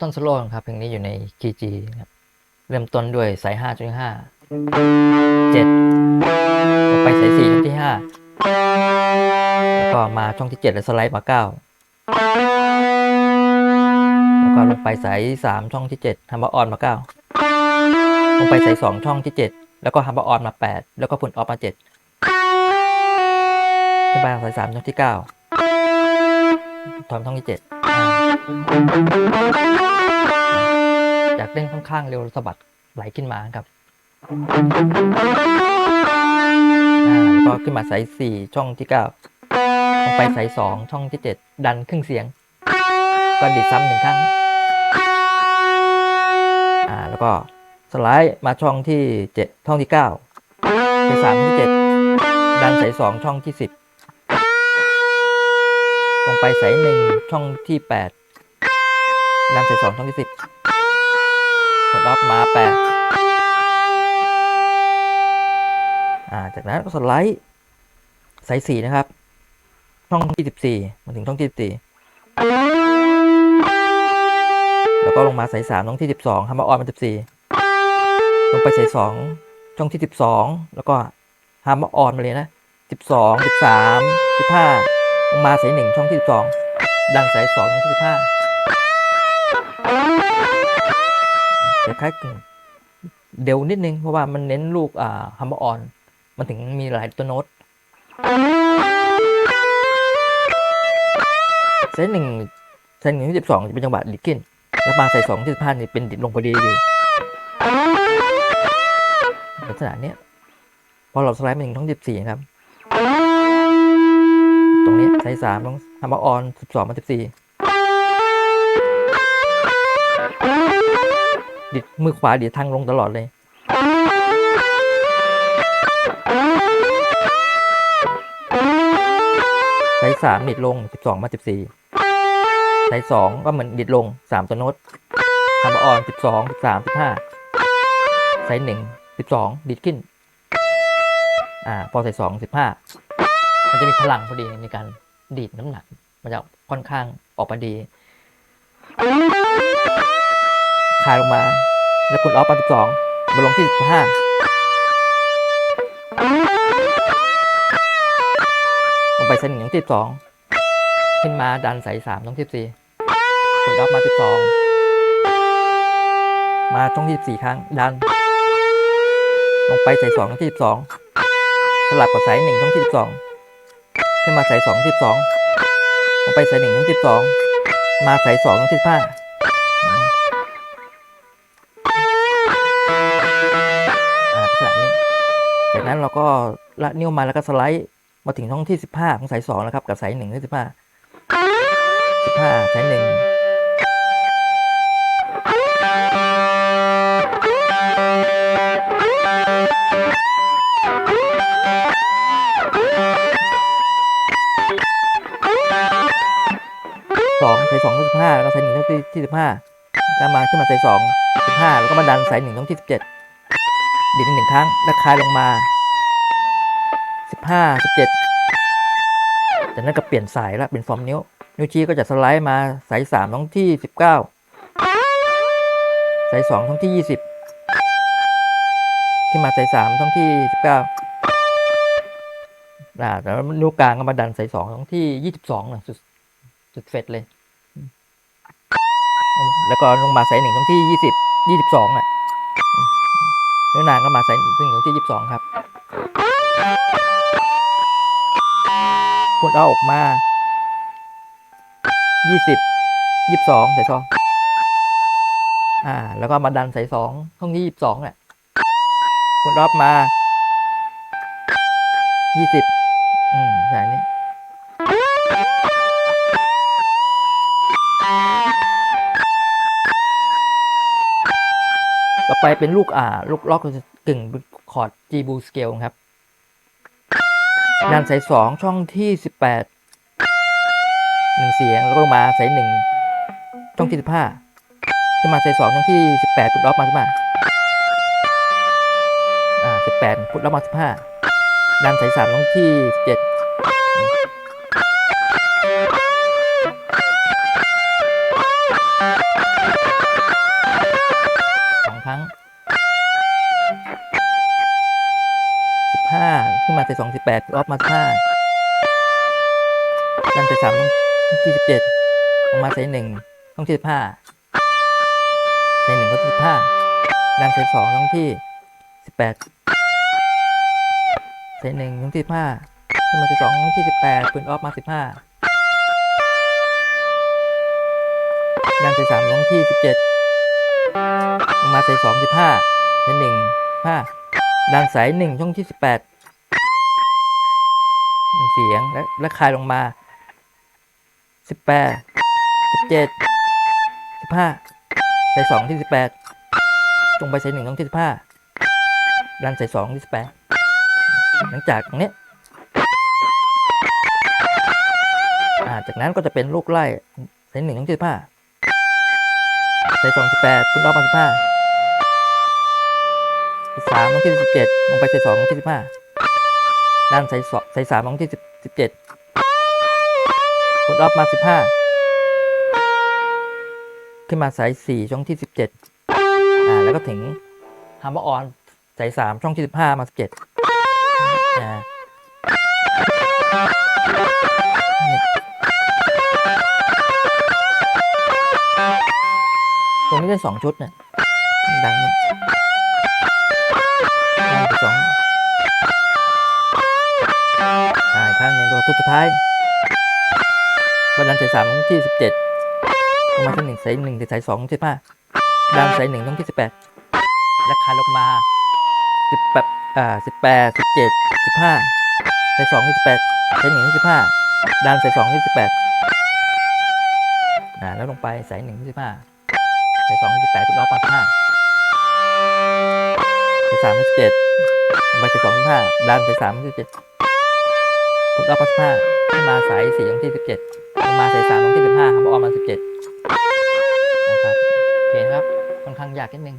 ต้นโซโล่ครับเพลงนี้อยู่ในคีจีครับเริ่มต้นด้วยสายห้าจุดห้าเจ็ดต่อไปสายสี่ช่องที่ห้าแล้วก็มาช่องที่เจ็ดแล้วสไลด์มาเก้าแล้วก็ลงไปสายสามช่องที่เจ็ดฮัมเบอร์ออนมาเก้าลงไปสายสองช่องที่เจ็ดแล้วก็ฮัมเบอร์ออนมาแปดแล้วก็พุนออฟมาเจ็ดขึ้นไปสายสามช่องที่เก้าถอนช่องที่เจ็ด อ่าอยากเล่นค่อนข้างเร็วสะบัดไหลขึ้นมาครับแล้วก็ขึ้นมาสายสี่ช่องที่เก้าลงไปสายสองช่องที่เจ็ดดันครึ่งเสียง ก็ดีดซ้ำหนึ่งครั้งอ่าแล้วก็สไลด์มาช่องที่เจ็ดช่องที่เก้าสายสามที่เจ็ดดันสายสองช่องที่สิบลงไปสายหนึ่งช่องที่แปด ดันสายสองช่องที่สิบกดออฟมาแปดอ่า จากนั้นก็สไลด์สายสี่นะครับ ช่องที่สิบสี่มาถึงช่องที่สิบสี่แล้วก็ลงมาสายสามช่องที่สิบสองทำมาออนมาสิบสี่ลงไปสายสองช่องที่สิบสองแล้วก็ฮามาออนมาเลยนะสิบสองสิบสามสิบห้าลงมาสายหนึ่งช่องที่สิบสองดันสายสองช่องที่สิบห้า คล้ายๆกึ่งเดวนิดนึง เพราะว่ามันเน้นลูกอ่าฮัมเบอร์ออน มันถึงมีหลายตัวโน้ตเซตหนึ่งเซตหนึ่งที่สิบสองจะเป็นจังหวะดิดขึ้นแล้วมาใส่สองที่สิบห้านี่เป็นดิดลงพอดีดีลักษณะเนี้ยพอเราสไลด์มาถึงช่องสิบสี่ครับ ตรงนี้ใส่สามต้องฮัมเบอร์ออนสิบสองมาสิบสี่ ดิดมือขวาดิดทางลงตลอดเลยสายสามดิดลงสิบสองมาสิบสี่สายสองก็เหมือนดิดลงสามตัวโน้ตทำอ่อนสิบสองสิบสามสิบห้าสายหนึ่งสิบสองดิดขึ้น อ่า พอใสายสองสิบห้ามันจะมีพลังพอดีในการดีดน้ำหนัก มันจะค่อนข้างออกมาดี คลายลงมา แล้วคุณออฟมาสิบสองมาลงที่สิบห้าลงไปเส้นหนึ่งที่สิบสองขึ้นมาดันสายสามต้องที่สิบสี่คุณออฟมาสิบสองมาช่องที่สิบสี่ครั้งดัน ลงไปสายสองที่สิบสองสลับกับสายหนึ่งช่องที่สิบสองขึ้นมาสายสองที่สิบสองลงไปสายหนึ่งช่องที่สิบสองมาสายสองช่องที่สิบห้า นั้นเราก็ละนิ้วมาแล้วก็สไลด์มาถึงช่องที่ 15 ของสาย2นะครับกับสาย1ที่15 15 สาย1สองสายสองที่สิบห้าแล้วก็สายหนึ่งที่ที่สิบห้าแล้วมาขึ้นมาสายสองสิบห้าแล้วก็มาดันสายหนึ่งช่องที่สิบเจ็ดดีดหนึ่งครั้งแล้วคลายลงมา สิบห้าสิบเจ็ดจากนั้นก็เปลี่ยนสายละเป็นฟอร์มนิ้ว นิ้วชี้ก็จะสไลด์มาสายสามท้องที่สิบเก้าสายสองท้องที่ยี่สิบขึ้นมาสายสามท้องที่สิบเก้าอ่าแล้วนิ้วกลางก็มาดันสายสองท้องที่ยี่สิบสองนะสุดสุดเฟดเลย แล้วก็ลงมาสายหนึ่งท้องที่ยี่สิบยี่สิบสองอะ นิ้วนางก็มาใส่ซึ่งอยู่ที่ยี่สิบสองครับคุณเอาออกมายี่สิบยี่สิบสองใส่ซองอ่า แล้วก็มาดันใส่สองห้องที่ยี่สิบสองเนี่ยคุณรอบมายี่สิบอืมใช่นี้ ต่อไปเป็นลูกอ่าลูกล็อกกึ่งคอร์ด G b o o scale ครับดันสายสองช่องที่สิบแปดหนึ่งเสียงแล้วก็ลงมาสายหนึ่งช่องที่สิบห้าขึ้นมาสายสองช่องที่สิบแปดพุทล็อกมาสิบห้าอ่าสิบแปดพุทล็อกมาสิบห้าดันสายสามช่องที่สิบเจ็ด ห้าขึ้นมาใส่สองสิบแปดออฟมาห้าดันใส่สามต้องที่สิบเจ็ดลงมาใส่หนึ่งต้องที่สิบห้าใส่หนึ่งก็ที่สิบห้าดันใส่สองต้องที่สิบแปดใส่หนึ่งต้องที่สิบห้าขึ้นมาใส่สองต้องที่สิบแปดปืนออฟมาสิบห้าดันใส่สามต้องที่สิบเจ็ดลงมาใส่สองสิบห้าใส่หนึ่งห้า ด้านสายหนึ่งช่องที่สิบแปดเสียงและและคลายลงมาสิบแปดสิบเจ็ดสิบห้าสายสองที่สิบแปดตรงไปสายหนึ่งช่องที่สิบห้าด้านสายสองที่สิบแปดหลังจากตรงเนี้ยจากนั้นก็จะเป็นลูกไล่สายหนึ่งช่องที่สิบห้าสายสองสิบแปดคุณรอบมาสิบห้า สามลงที่สิบเจ็ดลงไปใส่สองลงที่สิบห้าด้านใส่สองใส่สามลงที่สิบสิบเจ็ดกดออฟมาสิบห้าขึ้นมาสายสี่ช่องที่สิบเจ็ดอ่าแล้วก็ถึงฮัมเบอร์ออนสายสามช่องที่สิบห้ามาสิบเจ็ดอ่าตรงนี้ได้สองชุดเนี่ยดังเนี่ย สองอ่าอีกครั้งหนึ่งตัวทุกสุดท้ายบันดันสายสามที่สิบเจ็ดลงมาที่หนึ่งสายหนึ่งสายสองที่ห้าดันสายหนึ่งต้องที่สิบแปดและคาลงมาสิบแปดอ่าสิบแปดสิบเจ็ดสิบห้าสายสองที่สิบแปดสายหนึ่งที่สิบห้าดันสายสองที่สิบแปดอ่าแล้วลงไปสายหนึ่งที่สิบห้าสายสองที่สิบแปดทุกรอบปาสิบห้า สามสิบเจ็ดใบสายสองสิบห้าดันไปสามสิบเจ็ดคุณรอบสิบห้าขึ้มาสายสี่ตรงที่สิบเจ็ดลงมาสายสามตรงที่สิบห้าครับออกมาสิบเจ็ดนะครับโอเคครับ ค่อนข้างยากนิดนึง